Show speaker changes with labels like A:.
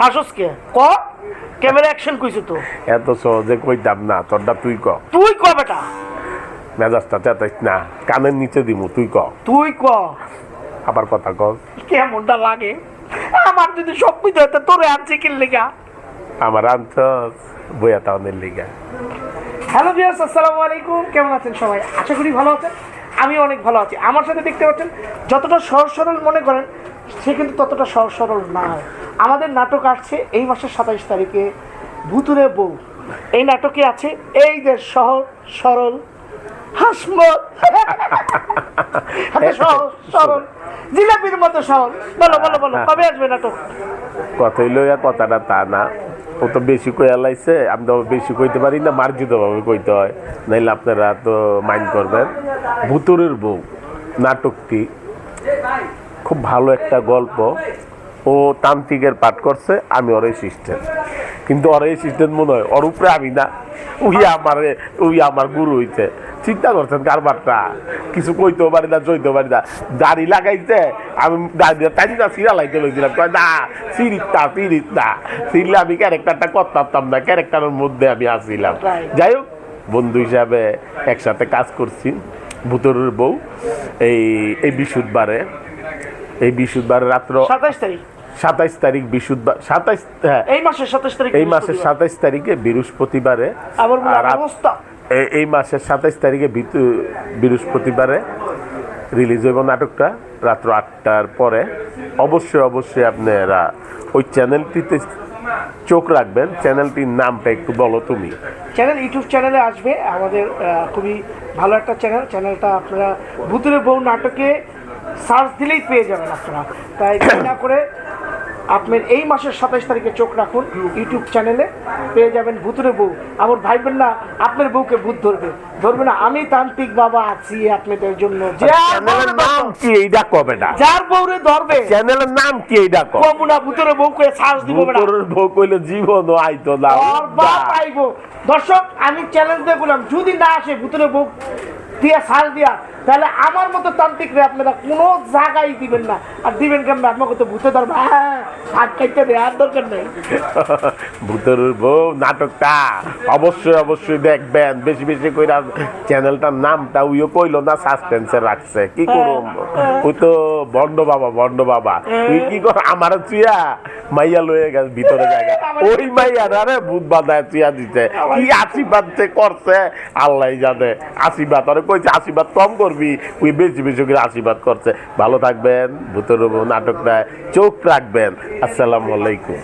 A: হাসস কে? ক camera action কইছি তো।
B: এত সহজে কইতাম না তোরটা তুই ক।
A: তুই ক বেটা?
B: মেজাজটা চেতাইস না কানের নিচে দিমু তুই ক।
A: তুই ক।
B: আবার কথা ক
A: কেমনটা লাগে? আমার যদি সব হতো তোরে আনছে কি লেগা?
B: আমার আনছস বইয়া তাওনের লিগা।
A: হ্যালো ভিউয়ার্স আসসালামু আলাইকুম। কেমন আছেন সবাই? আশা করি ভালো আছেন। আমি অনেক ভালো আছি। আমার সাথে দেখতে পাচ্ছেন, যতটা সহজ সরল মনে করেন, সে কিন্তু ততটা সহজ সরল না। আমাদের নাটক আসছে এই মাসের সাতাইশ তারিখে, ভুতুরে বউ। এই নাটকে আছে এই যে সহজ সরল সহজ সরল, জিলাপির মতো সহজ। বলো বলো বলো, কবে আসবে নাটক?
B: কথাই লইয়া কথাটা তা না। ও তো বেশি কইয়া লাইছে আমি তো বেশি কইতে পারি না মার্জিত ভাবে কইতে হয়। নাইলে আপনারা তো মাইন্ড করবেন। ভুতুরের বউ, নাটকটি, খুব ভালো একটা গল্প। ও তান্ত্রিকের পাঠ করছে, আমি ওরাই অ্যাসিস্ট্যান্ট কিন্তু ওর অ্যাসিস্ট্যান্ট মনে হয় ওর উপরে আমি না উই আমার উই আমার গুরু হইছে। চিন্তা করছেন কারবারটা? কিছু কইতেও পারি না জইতেও পারি না। দাড়ি লাগাইছে আমি দাড়ি তাই না সিরা লাইতে লইছিলাম। কয় না সিরিত সিরিত সিরলে আমি ক্যারেক্টারটা করতাম না ক্যারেক্টারের মধ্যে আমি আসছিলাম. যাই হোক বন্ধু হিসাবে একসাথে কাজ করছি। ভুতরের বউ এই এই বিশুদ্ধবারে এই বিশুদ্ধবারে রাত্র
A: সাতাইশ তারিখ।
B: সাতাইশ তারিখ বিশুদ্ধবার সাতাইশ হ্যাঁ।
A: এই মাসের সাতাইশ তারিখ
B: এই মাসের সাতাইশ তারিখে বৃহস্পতিবারে আর
A: অবস্থা
B: এই মাসের সাতাইশ তারিখে বৃহস্পতিবারে রিলিজ হইব নাটকটা রাত্র আটটার পরে। অবশ্যই অবশ্যই আপনারা ওই চ্যানেলটিতে চোখ রাখবেন। চ্যানেলটির নামটা একটু বলো তুমি।
A: চ্যানেল ইউটিউব চ্যানেলে আসবে। আমাদের খুবই ভালো একটা চ্যানেল। চ্যানেলটা আপনারা ভূতুরে বউ নাটকে সার্চ দিলেই পেয়ে যাবেন আপনারা। তাই না করে আপনার এই মাসের সাতাইশ তারিখে চোখ রাখুন ইউটিউব চ্যানেলে পেয়ে যাবেন ভূতুরে বউ। আমার ভাইবেন না আপনার বউকে ভূত ধরবে। ধরবে না আমি তান্ত্রিক বাবা আছি আপনাদের জন্য।
B: চ্যানেলের নাম কি এইটা কবে না?
A: যার বউরে ধরবে।
B: চ্যানেলের নাম কি এইটা কবে?
A: কমুনা ভূতুরে বউ করে সার্চ দিব
B: বউ কইলে জীবন আইতো না।
A: ওর বাপ আইবো। দর্শক আমি চ্যালেঞ্জ দিয়ে বললাম যদি না আসে ভুতুরে বুক দিয়া সার দিয়া তাহলে আমার মতো তান্ত্রিক রে আপনারা কোনো জায়গায় দিবেন না। আর দিবেন কেমন? আপনাকে তো ভূতে ধরবে হ্যাঁ হাত খাইতে দেয় আর দরকার নেই।
B: ভূতের বউ নাটকটা অবশ্যই অবশ্যই দেখবেন। বেশি বেশি কইরা চ্যানেলটার নামটা উইও কইলো না সাসপেন্সে রাখছে। কি ওই তো বন্ড বাবা বন্ড বাবা। তুই কি কর? আমার চুয়া মাইয়া লয়ে গেছে ভিতরে জায়গা। ওই মাইয়া আরে ভূত বাঁধায় চুয়া দিতে কি আশীর্বাদ করছে? আল্লাহ জানে। আশীর্বাদ আরে কইছে আশীর্বাদ কম করবি। ওই বেশি বেশি করে আশীর্বাদ করছে। ভালো থাকবেন, ভূতের নাটকটায় নাটকটা চোখ রাখবেন। আসসালামু আলাইকুম।